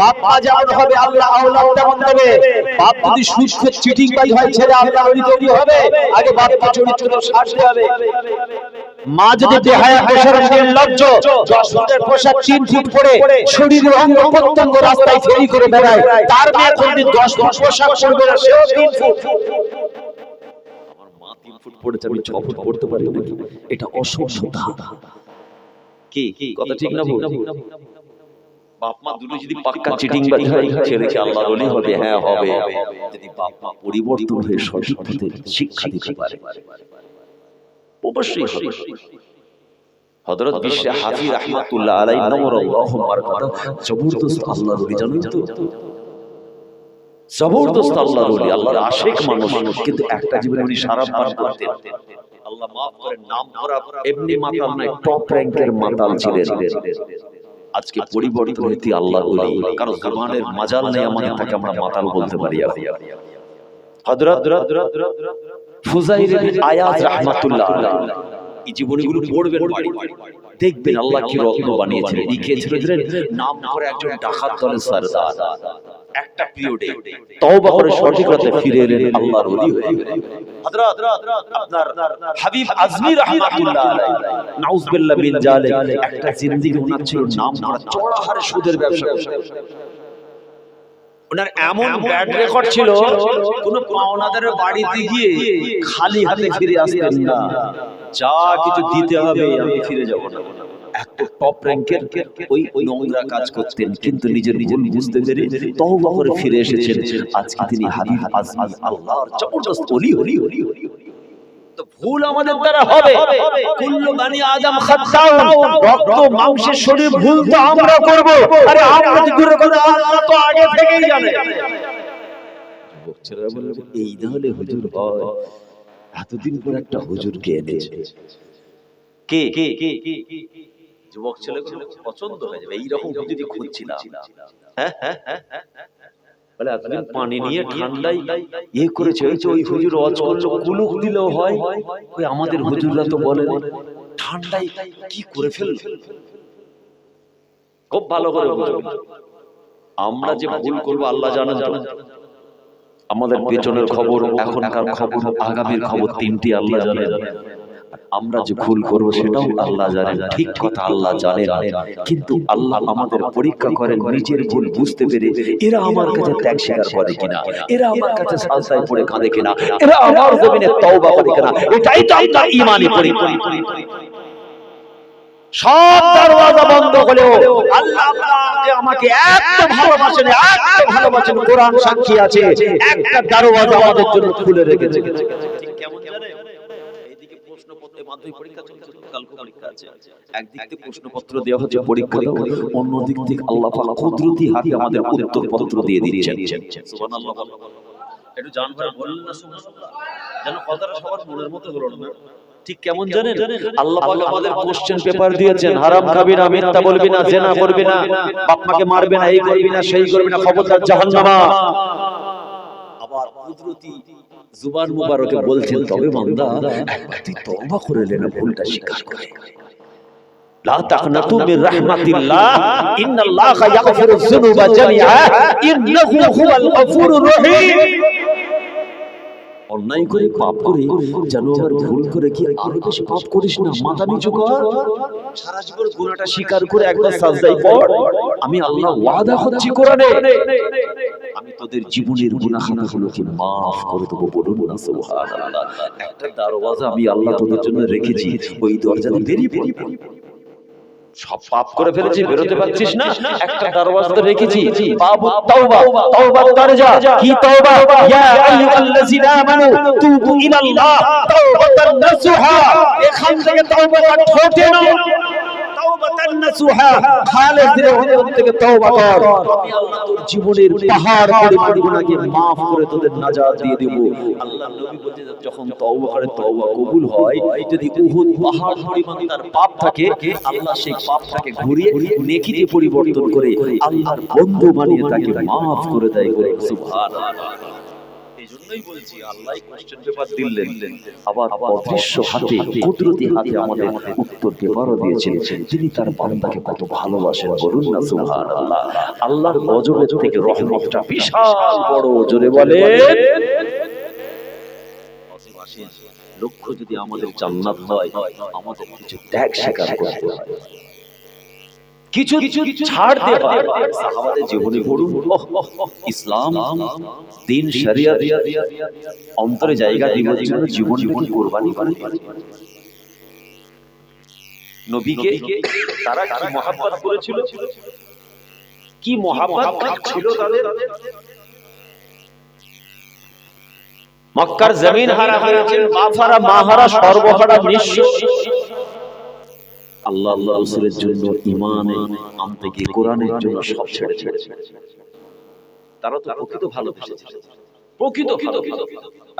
বাপ মা যেমন হবে, আল্লাহ আওলাদ তেমন হবে বাপ যদি খেয়ে চিটিং বাজ হয় ছেলে আল্লাহ ওলি তৈরি হবে। আগে চরিত্র মা যদি বেশরম নির্লজ্জ পোশাক তিন ফুট পরে শরীরের অঙ্গ প্রত্যঙ্গ রাস্তায় ফেরি করে বেড়ায়, তার মেয়ে দশ পোশাক পরবে না, সেও তিন ফুট। আমার মা তিন ফুট পড়েছে আমি ছ ফুট পড়তে পারি এটা কি? কথা ঠিক না বাপ মা দুটো যদি পাক্কা চিটিং আল্লাহ বলি হবে হ্যাঁ হবে। যদি বাপ মা পরিবর্তন হয়ে সঠিক পথে শিক্ষা দিতে পারে। অবশ্যই হযরত বিশ্বে হাফি রাহমাতুল্লাহ আলাইহি নমরাল্লাহু মারকাতা জবরদস্ত আল্লাহর ওলি জানেন তো। জবরদস্ত আল্লাহর ওলি আল্লাহর আশিক মানুষ। কিন্তু একটা জীবনে উনি সারা পান করতেন। আল্লাহ মাফ করেন নাম করা এমনি মাতাল নয় টপ র‍্যাঙ্কের মাতাল ছিলেন। আজকে পরিবর্তন হইতে আল্লাহ কারণ জবানের মাজাল নেই আমাদের তাকে আমরা মাতাল বলতে পারি হযরত ফুজাইল ইবনে আয়াজ রাহমাতুল্লাহ এই জীবনীগুলো পড়বেন বাড়ি দেখবেন আল্লাহ কি রত্ন বানিয়েছিলেন নাম করে একজন ডাকাত দলের সরদার। একটা পিরিয়ডে তওবা করে সঠিক রাতে ফিরে এলেন আল্লাহর ওলি হয়ে হযরত আপনার হাবিব আজমি রাহমাতুল্লাহ আলাইহি নাউজুবিল্লাহ মিন জালিক। একটা জিন্দেগি ওনার ছিল নাম করা চড়া হারে সুদের ব্যবসা ওনার এমন ব্যাড রেকর্ড ছিল কোন পাওনাদার বাড়িতে গিয়ে খালি হাতে ফিরে আসতেন না। যা কিছু দিতে হবে। আমি ফিরে যাব না। এত টপ র্যাঙ্কের ওই নোংরা কাজ করতেন, কিন্তু নিজের নিজের বুঝতে পেরে তওবা করে ফিরে এসেছেন। আজকে তিনি হাবিব আজমি, আল্লাহর জবরদস্ত ওলি ওলি ওলি ওলি ভুল আমাদের দ্বারা হবে। ভুল এই না হলে হুজুর হয়। এতদিন পর একটা হুজুরকে এনেছে। কে? কে? কে? যুবক ছেলেগুলো পছন্দ হয়ে যাবে। এইরকম হুজুরই খুঁজছিলাম হ্যাঁ হ্যাঁ হ্যাঁ বলে এতদিন পানি নিয়ে ঠান্ডাই এ করেছে। ওই ওই হুজুর অজ করল কুলুক দিলেও হয়? ওই আমাদের হুজুররা তো বলে কি করে ফেলল খুব ভালো করে আমরা যে ভুল করব আল্লাহ জানেন তো। আমাদের পেছনের খবর এখনকার খবর আগামীর খবর তিনটি আল্লাহ জানেন আমরা যে ভুল করব সেটাও আল্লাহ জানেন ঠিক কথা আল্লাহ জানেন কিন্তু আল্লাহ আমাদের পরীক্ষা করেন নিজের ভুল বুঝতে পেরে এরা আমার কাছে ত্যাগ স্বীকার করে কিনা? এরা আমার কাছে সালসায় পড়ে কাঁদে কিনা? এরা আমার জমিনে তওবা করে কিনা? এটাই তো আপনার ঈমানি পরীক্ষা সব দরওয়াজা বন্ধ হলেও আল্লাহ আপনাকে আমাকে এত ভালোবাসেন এত ভালোবাসেন। কোরআন সাক্ষী আছে একটা দরওয়াজা আমাদের জন্য খুলে রেখেছে ঠিক কেমন জানেন এইদিকে প্রশ্নপত্রে মাধ্যমিক পরীক্ষা চলছে কালকে পরীক্ষা আছে। একদিক থেকে প্রশ্নপত্র দেওয়া হচ্ছে পরীক্ষা দাও অন্য দিক থেকে আল্লাহ পাক কুদরতি হাতে আমাদের উত্তর দিয়ে দিচ্ছেন। সুবহানাল্লাহ একটু জানবার বললেন না সুবহানাল্লাহ। যেন কথাটা সবার মনের মতো হলো না। ঠিক কেমন জানেন? আল্লাহ পাক আমাদের কোশ্চেন পেপার দিয়েছেন হারাম খাবি না মিথ্যা বলবি না জেনা করবি না বাপ মাকে মারবি না এই করবি না সেই করবি না খবরদার জাহান্নামা। আবার কুদরতি জুবান মুবারকে বলছেন তবে বান্দা তওবা করে না ভুলটা স্বীকার করে লা তাকনাতু মির রাহমাতিল্লাহ ইন্নাল্লাহা ইয়াগফিরুয যুনুবা জামিআ। ইন্নাহু হুয়াল গফুরুর রহিম। অন্যায় করে পাপ করে যেন আবার ভুল করে কি আরও বেশি পাপ করিস না? মাথা নিচু কর। সারা জীবন স্বীকার করে একবার সাজদায় পড়। আমি আল্লাহ ওয়াদা কোরআনে। আমি তোদের জীবনের গুনাহগুলোকে মাফ করে দেবো বলুন না, সুবহানাল্লাহ। একটা দরওয়াজা আমি আল্লাহ তোদের জন্য রেখেছি। ওই দরজা বেরিয়ে পড়বি সব পাপ করে ফেলেছি বেরোতে পারছিস না? একটা দরওয়াজা রেখেছি বাবু তাওবা তাওবা দরজা কি তাওবা? ইয়া আইয়ুহাল্লাযিনা আমানু তুবু ইলাল্লাহ তাওবাতান নাসুহা। এখান থেকে তাওবাটা ঠোঁটে নাও। হয় পরিবর্তন করে আল্লাহর বন্ধু বানিয়ে তাকে maaf করে দেয় করে এই এজন্যই বলছি আল্লাহ কোশ্চেন পেপার দিলেন। আবার অদৃশ্য হাতে কুদরতি হাতে আমাদের উত্তর পেপারও দিয়েছেন। তিনি তার বান্দাকে কত ভালোবাসেন বলুন না সুবহানাল্লাহ। আল্লাহর গজবের থেকে রহমতটা বিশাল বড় জোরে বলে লক্ষ্য যদি আমাদের জান্নাত হয় আমাদের কিছু ত্যাগ স্বীকার করতে হয়। কিছু কিছু ছাড় দিয়ে হয় সাহাবাদের জীবনী পড়ুন ইসলাম দিন শরিয়ত অন্তরে জায়গা দিবার জন্য জীবন জীবন কোরবানি করে। নবীকে তারা কি মহাব্বত করেছিল? কি মহাব্বত ছিল তাদের? মক্কার জমিন হারা হয়েছে মাফারা মাহারা সর্বহারা নিঃস্ব। আল্লাহ আল্লাহ রসুলের জন্য ইমানে আনতে গিয়ে কোরআনের জন্য সব ছেড়ে ছেড়ে তারা তো প্রকৃত ভালোবেসেছে প্রকৃত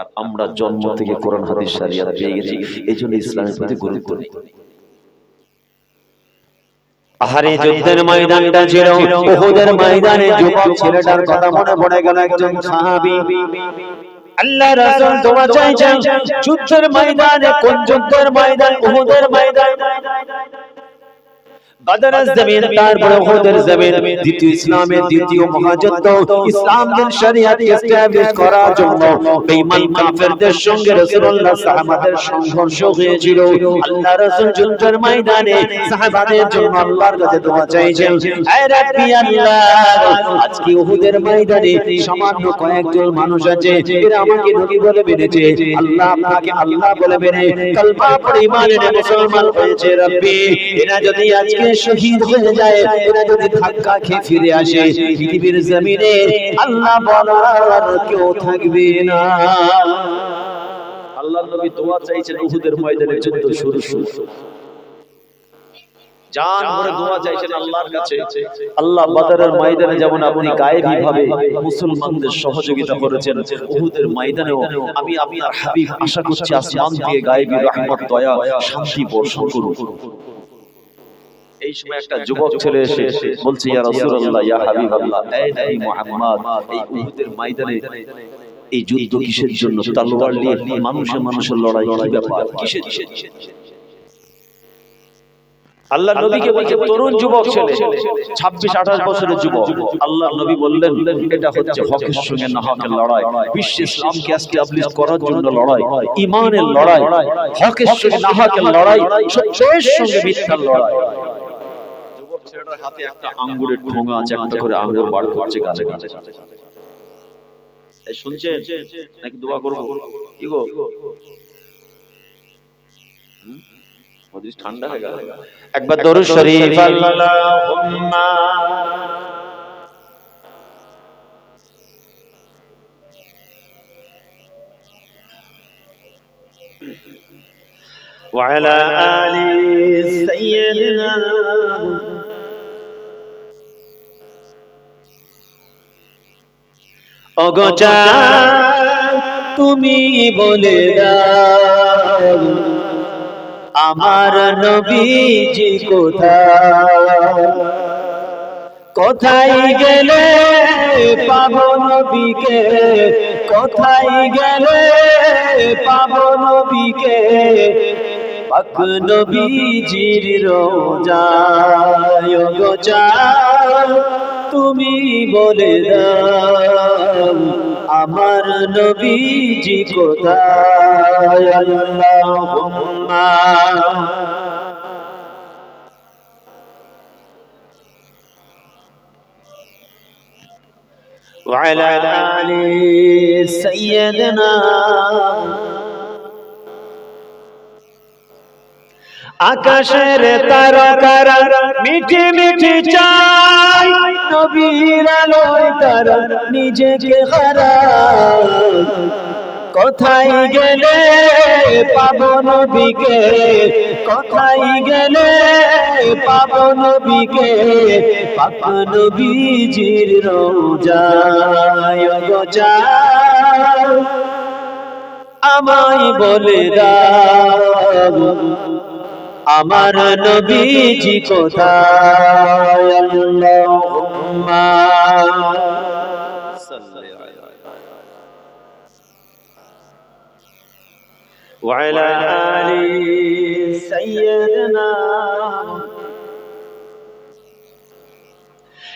আর আমরা জন্ম থেকে কোরআন, হাদিস, শরিয়াত পেয়ে গেছি। এই জন্য ইসলামের প্রতি গুরুত্ব নেই। আহারে যুদ্ধের ময়দানটা ছিল। উহুদের ময়দানে যুবক ছেলেটার কথা মনে পড়ে গেল একজন সাহাবী। আল্লাহ রাসূল দোয়া চাইছেন যুদ্ধের ময়দানে কোন যুদ্ধের ময়দান উহুদের ময়দান। বাদরের জমিন তারপরে উহুদের জমিন দ্বিতীয় ইসলামের দ্বিতীয় মহাযুদ্ধ ইসলাম দিন শরিয়াত এস্টাবলিশ করার জন্য বেঈমান কাফেরদের সঙ্গে রাসূলুল্লাহ সাহাবাদের সংঘর্ষ হয়েছিল আল্লাহ রাসূল যুদ্ধের ময়দানে সাহাবাদের জন্য আল্লাহর কাছে দোয়া চাইছেন হে রাব্বি আল্লাহ আজকে উহুদের ময়দানে সামান্য কয়েকজন মানুষ আছে এরা আমাকে নবী বলে মেনেছে আল্লাহ আপনাকে আল্লাহ বলে মেনে কলমা পড়ে ইমান মুসলমান হয়েছে রাব্বি এরা যদি আজকে শহীদ হয়ে যায় এরা যদি ধাক্কা খেয়ে ফিরে আসে, পৃথিবীর জমিনে আল্লাহ বলার কেউ থাকবে না। আল্লাহ নবী দোয়া চাইছেন উহুদের ময়দানে যুদ্ধ শুরু। শুরু আমি আপনার আশা করছি আসমান দিয়ে গায়েবী রহমত, দয়া, শান্তি বর্ষণ করুন। এই সময় একটা যুবক ছেলে এসে বলছে ইয়া রাসূলুল্লাহ ইয়া হাবিবাল্লাহ এই নবী মুহাম্মদ এই উহুদের ময়দানে এই যুদ্ধ কিসের জন্য? তলোয়ার নিয়ে মানুষে মানুষের লড়াই কি ব্যাপার? কিসের আল্লাহ নবীকে বলছে তরুণ যুবক ছেলে 26 28 বছরের যুবক। আল্লাহ নবী বললেন এটা হচ্ছে হকের সঙ্গে নাহকের লড়াই। বিশ্ব ইসলামকে এস্টাবলিশ করার জন্য লড়াই। ঈমানের লড়াই। হকের সঙ্গে নাহকের লড়াই। সত্যের সঙ্গে মিথ্যার লড়াই ছেলেটার হাতে একটা আঙ্গুরের ঠোঙা আছে একটা করে আঙ্গুর বার করছে গাছে গাছে এই শুনছেন নাকি দোয়া করবো কি গো হুম? মজলিস ঠান্ডা হয়ে গেল একবার দরুদ শরীফ আল্লাহুম্মা وعلى آل سيدنا অগচা তুমি বলে দাও, আমার নবীজি কোথায়? কোথায় গেলে পাবো নবীকে? কোথায় গেলে পাবো নবীকে? পাক নবীজির রোজায় গো তুমি বলে দাও আমার নবীজি কোথায় আল্লাহুম্মা وعلى آل سيدنا আকাশের তারকারা মিঠি মিঠি চাই নবীর আলোয় তারা নিজেকে হারায়। কোথায় গেলে পাবো নবীকে। কোথায় গেলে পাবো নবীকে। পাক নবীজির রোজায় গো যাও আমায় বলে দাও আমার নবীজি কোথায়? আল্লাহুম্মা وعلى آل سيدنا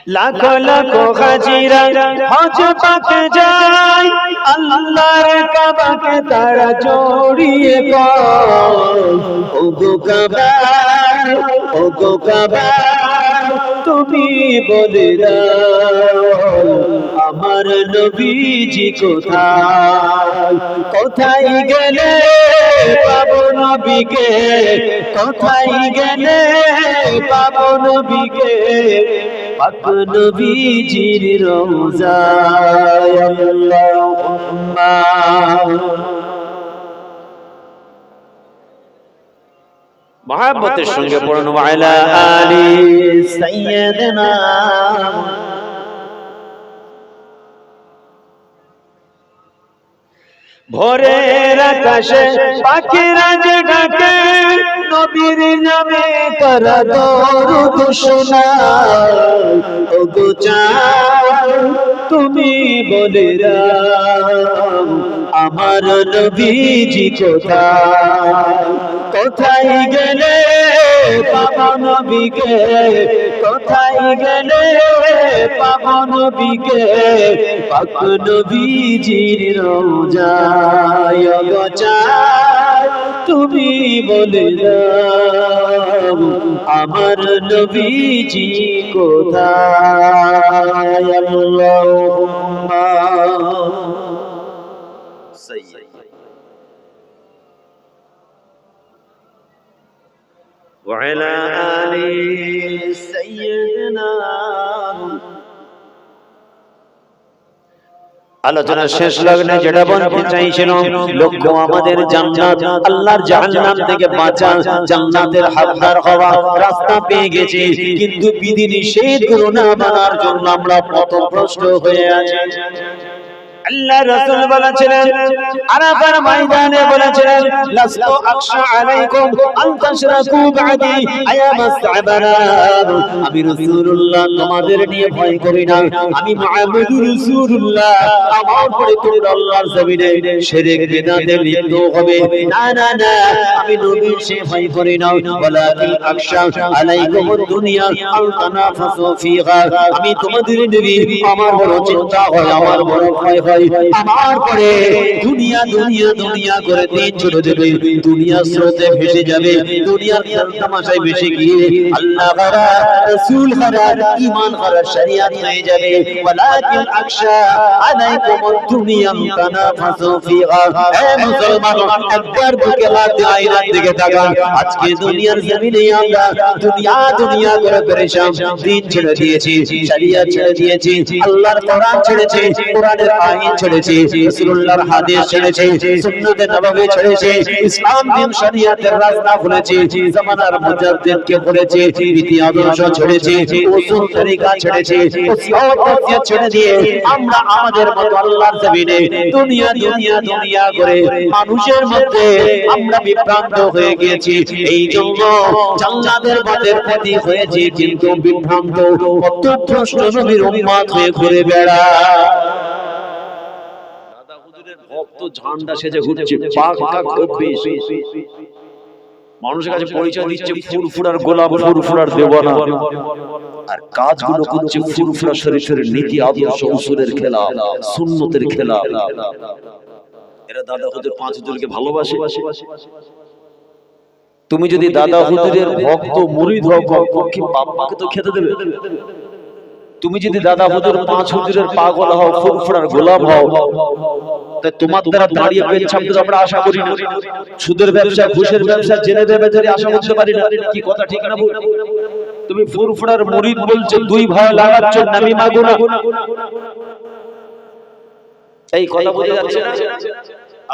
লাখো লাখো হাজিরা হজ পাকে যায়, আল্লাহর কাবাকে তারা জড়িয়ে ও গো কাবা ও গো কাবা তুমি বলে দাও, আমার নবীজি কোথায়? কোথায় গেলে পাবো নবীকে? কোথায় গেলে পাবো নবীকে? পাক নবীজির রোজায় আল্লাহুম্মা। মহাব্বতের সঙ্গে পড়ুন ওয়ালা আলি সাইয়্যিদিনা ভোরের আকাশে পাখিরা যে ডাকে নবীর নামে তারা দরুদ শোনায়। ও গো তুমি বলে দাও আমার নবীজি কোথায়? কোথায় গেলে পাবো নবীকে কোথায় গেলে পাবো নবীকে? পাক নবীজির রোজায় গো চাঁদ, তুমি বলে আমার নবীজি কোথায়? আল্লাহুম্মা وعلى آل سيدنا আলোচনা শেষ লগ্নে যেটা বলতে চাইছিলাম লক্ষ্য আমাদের জান্নাত আল্লাহর জাহান্নাম থেকে বাঁচা জান্নাতের হকদার হওয়া রাস্তা পেয়ে গেছি কিন্তু বিধি নিষেধ গুলো না মানার জন্য আমরা পথভ্রষ্ট হয়ে আছি আল্লাহ রাসূল বলেছিলেন, আরাফার ময়দানে বলেছিলেন, লাস্তু আকশা আলাইকুম আন তাশরাকু বাদি আয়ামাস সাবারা আমি রাসূলুল্লাহ তোমাদের নিয়ে ভয় করি না। আমি মুহাম্মদুর রাসূলুল্লাহ। আমার পরে তোমরা আল্লাহর জমিনে শিরক বিদআতে লিপ্ত হবে। না না না, আমি নবীর সে ভয় করি না। ওয়ালাকিন আকশা আলাইকুম দুনিয়া আল তানাফাসু ফিহা। আমি তোমাদের নবী, আমার বড় চিন্তা হয়, আমার বড় ভয় দুনিয়া দুনিয়া দুনিয়া করে দিন চলে দুনিয়া স্রোতে ভেসে যাবে। দুনিয়ার তামাশায় ভেসে গিয়ে আল্লাহ হারা হারা হারা শরিয়াত হয়ে যাবে। ওয়ালাকিন আকশা আলাইকুম দুনিয়া তানাফাসু ফিহা। হে মুসলমান, একবার বুকে হাত আয়নার দিকে তাকান আজকে দুনিয়ার জমিনে আমরা দুনিয়া দুনিয়া করে পেরেশান। দিন ছেড়ে দিয়েছি, শরিয়াত ছেড়ে দিয়েছি, আল্লাহর কোরআন ছেড়েছি, কোরআনের মানুষের মধ্যে আমরা বিভ্রান্ত হয়ে গিয়েছি। এই জন্য জান্নাতের পথের প্রতি হয়েছি, কিন্তু বিভ্রান্ত হয়ে ঘুরে বেড়া ঝান্ডা সেজে ঘুরছে মানুষের কাছে পরিচয় দিচ্ছে গোলাপ আর কাজগুলো করছে নীতি, আদর্শ খেলা, সুন্নতের খেলা। এরা দাদা পাঁচ ভালোবাসে। তুমি যদি দাদা হুজুরের ভক্ত, মুরিদ হও, কমপক্ষে তো খেতে দেবে। তুমি যদি দাদা হুজুর পাঁচ হুজুরের পাগল হও, ফুরফুরার গোলাপ হও তাই তোমার দ্বারা দাঁড়িয়ে পেয়েছে আমরা আশা করি না। সুদের ব্যবসা ঘুষের ব্যবসা জেনে দেবে ধরে আশা করতে পারি না। কি কথা ঠিক না তুমি ফুরফুরার মুরিদ বলছো দুই ভাই লাগাচ্ছ নামি মাগো না এই কথা বোঝা যাচ্ছে না।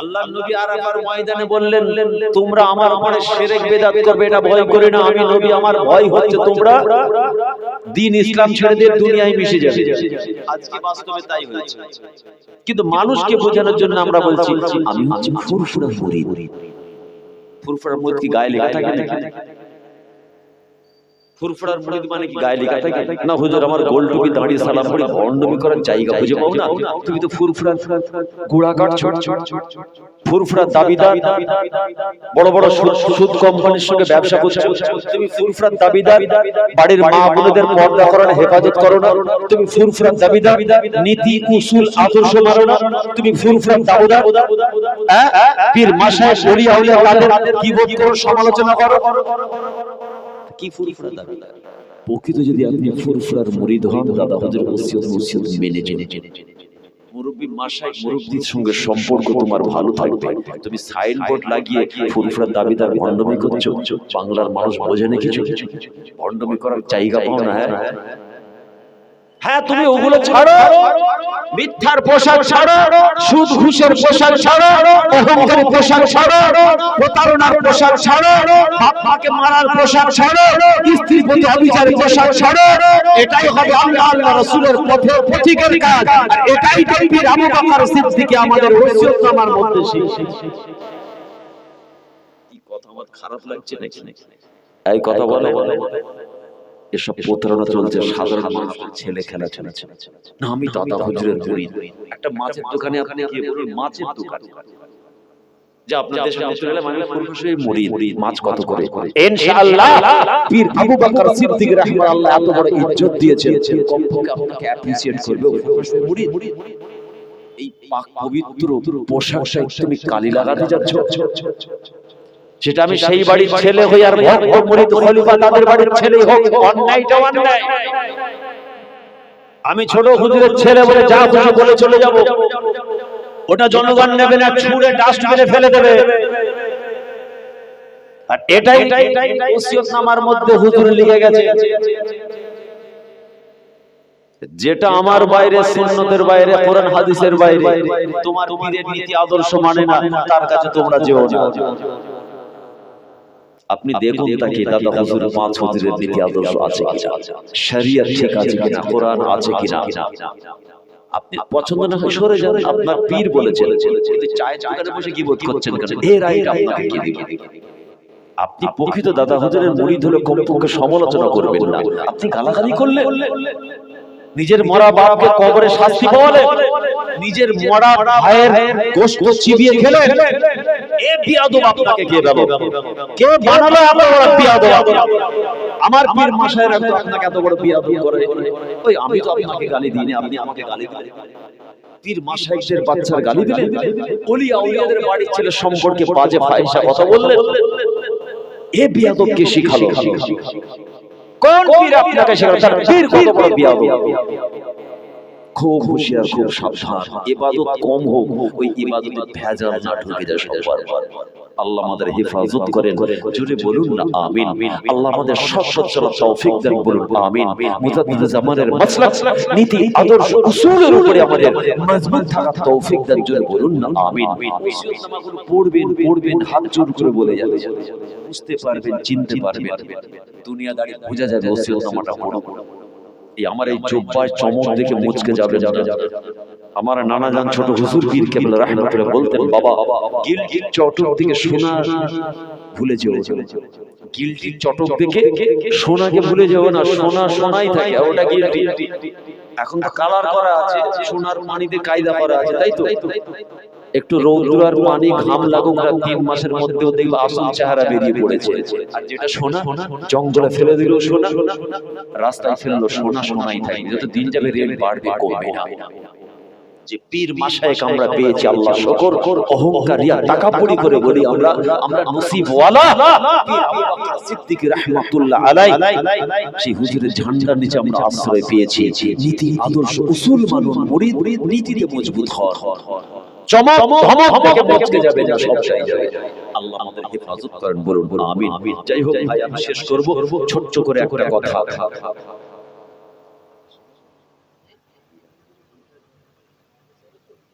আল্লাহ নবী আরাফার ময়দানে বললেন তোমরা আমার উপরে শিরক বেদাত করবে এটা ভয় করে না। আমি নবী আমার ভয় হচ্ছে তোমরা দিন ইসলাম ছেড়ে দিয়ে দুনিয়ায় মিশে যাবে আজকে বাস্তবে তাই হয়েছে। কিন্তু মানুষকে বোঝানোর জন্য আমরা বলছি আমি হচ্ছি ফুরফুরা মুরিদ। ফুরফুরা মুরিদ। কি গায়ে লেগে থাকে। ফুরফুরার মুরিদ মানে কি? গায়ে লেখা থাকে? না হুজুর আমার গোল টুপি দাঁড়িয়ে সালাম পড়ি ভণ্ডমি করার জায়গা পাও না? তুমি তো গোড়া ফুরফুরা দাবিদার। বড় বড় সুদ- সুদ কোম্পানির সঙ্গে ব্যবসা করছ। তুমি ফুরফুরার দাবিদার? বাড়ির মা বোনদের পর্দা করার হেফাজত করো না। তুমি ফুরফুরার দাবিদার? নীতি উসুল আদর্শ মারো না। তুমি ফুরফুরার দাবিদার? হ্যাঁ? পীর মাসায় বলি আউলিয়া তাদের কি বোধ করো সমালোচনা করো। কি ফুরফুরা দাবি? প্রকৃত যদি আপনি ফুরফুরার মুরিদ হন দাদা হুজুর ওসিয়ত ওসিয়ত মেনে চলে মুরব্বী মাসায় মুরব্বীর সঙ্গে সম্পর্ক তোমার ভালো থাকবে। তুমি সাইনবোর্ড লাগিয়ে ফুরফুরার দাবিদার ভণ্ডমি করছ। বাংলার মানুষ বোঝে না কিছু। ভণ্ডমি করার জায়গা পাও না হ্যাঁ? হ্যাঁ তুমি ওগুলো ছাড়ো। মিথ্যার পোশাক ছাড়ো। সুদ ঘুষের পোশাক ছাড়ো। অহংকারী পোশাক ছাড়ো। প্রতারণার পোশাক ছাড়ো। বাপ মাকে মারার পোশাক ছাড়ো। স্ত্রীর প্রতি অবিচারের পোশাক ছাড়ো। এটাই হবে আল্লাহ আল্লাহ রাসূলের পথে পথিকের কাজ। আর এটাই নবীর আবু বকর সিদ্দিকী আমাদের ওসিয়তনামার মধ্যে শিখিয়েছে কি কথা আমার খারাপ লাগছে নাকি এই কথা বলে। এসব প্রতারণা চলছে সাধারণ মানুষের ছেলে খেলা চলেছে। না আমি দাদা হুজুরের মুরিদ একটা মাছের দোকানে আপনি গিয়ে বলুন মাছের দোকান। যে আপনার দেশে মাছ গেলে মানে ফুরফুসে মুরিদ মাছ কত করে? ইনশাআল্লাহ। পীর আবু বকর সিদ্দিক রাহিমাহুল্লাহ এত বড় ইজ্জত দিয়েছেন। কমপক্ষে আপনাকে অ্যাপ্রিসিয়েট করবে ফুরফুসে মুরিদ এই পাক পবিত্র পোশাক তুমি কালি লাগাতে যাচ্ছ? সেটা আমি সেই বাড়ির ছেলে হই আর ভক্ত মুরিদ খলিফা তাদের বাড়ির ছেলে হোক অন্যায়টা অন্যায়। আমি ছোট হুজুরের ছেলে বলে যা খুশি বলে চলে যাব। ওটা জনগণ নেবে না ছুঁড়ে ডাস্টবিনে ফেলে দেবে। আর এটাই ওসিয়তনামার মধ্যে হুজুর লিখে গেছে। যেটা আমার বাইরে সুন্নতের বাইরে কোরআন হাদিসের বাইরে। তোমার পীরের নীতি আদর্শ মানে না তার কাছে তোমরা যেও না। আপনি দেখুন তাকে দাদা হুজুর পাঁচ হুজুরের নীতি আদর্শ আছে কিনা? শরিয়ত ঠিক আছে কিনা? কোরআন আছে কিনা? আপনি পছন্দ না হয় সরে যান। আপনার পীর বলেছেন। দোকানে বসে কি বোধ করছেন? এর রাইট আপনাকে কে দিবে। আপনি প্রকৃত দাদা হুজুরের মুরিদ হলে কমপক্ষে সমালোচনা করবেন না। আপনি গালাগালি করলে নিজের মরা বাপকে কবরে শাস্তি পাওয়ালে নিজের মরা ভাইয়ের গোশত চিবিয়ে খেলে এ বিয়াদব আপনাকে কে কে বানালো বিয়াদব? আমার পীর মাসায়ের এত আপনাকে এত বড় বিয়াদব করে। ওই আমি তো আপনাকে গালি দিইনি আপনি আমাকে গালি দিলেন। পীর বাচ্চার গালি দিলেন? ওলি আউলিয়াদের বাড়ির ছেলে সম্পর্কে বাজে ফাহিশা কথা বললেন? এ বিয়াদবকে শিখালো? কোন পীর আপনাকে শেখালো? তার পীর কত বড় বিয়াদব? খুব হুঁশিয়ার খুব সাবধান। ইবাদত কম হোক ওই ইবাদতে ভেজাল না ঢুকে যায় সবার আল্লাহ আমাদের হেফাজত করেন। জোরে বলুন না আমিন। আল্লাহ আমাদের সৎ সৎ তৌফিক দেন বলুন আমিন। মুতাদ্দিদ জামানের মাসলাক নীতি আদর্শ উসুলের উপরে আমাদের মজবুত থাকা তৌফিক দেন জোরে বলুন না আমিন। পড়বেন পড়বেন হাত জোর করে বলে যাবে। বুঝতে পারবেন চিনতে পারবেন দুনিয়াদারি বোঝা যাবে ওসিয়তনামাটা পড়ো এই আমার এই জব্বায় চমক দেখে মুচকে যাবে যাবে আমার নানা জান ছোট হুজুর পীর কেবল রাহমাতুল্লাহ বলতেন বাবা গিলটির চটক থেকে সোনা ভুলে যেও গিলটির চটক দেখে সোনাকে ভুলে যেও না সোনা সোনাই থাকে ওটা গিলটি এখন তো কালার করা আছে সোনার পানিতে কায়দা করা আছে তাই তো? একটু রৌদ্র আর পানি ঘাম লাগুক না তিন মাসের মধ্যেও দেখবে আসল চেহারা বেরিয়ে পড়েছে। আর যেটা সোনা জঙ্গলে ফেলে দিল সোনা রাস্তায় ফেলল সোনা সোনাই থাকে যত দিন যাবে রেট বাড়বে কমবে না। যে পীর মাসায়েক আমরা পেয়েছি আল্লাহ শকর অহংকার রিয়া তাকাপুরি করে বলি আমরা আমরা নসিব ওয়ালা পীর আবু বকর সিদ্দিক রাহমাতুল্লাহ আলাই সেই হুজুরের ঝান্ডার নিচে আমরা আশ্রয় পেয়েছি নীতি আদর্শ উসুল মানুন মুরিদ নীতিতে মজবুত হন। চমক ধমক থেকে মুচকে যাবে যা সব চাই যাবে। আল্লাহ আমাদের হেফাজত করেন বলুন আমিন। যাই হোক ভাই আমি শেষ করব। ছোট্ট করে একটা কথা।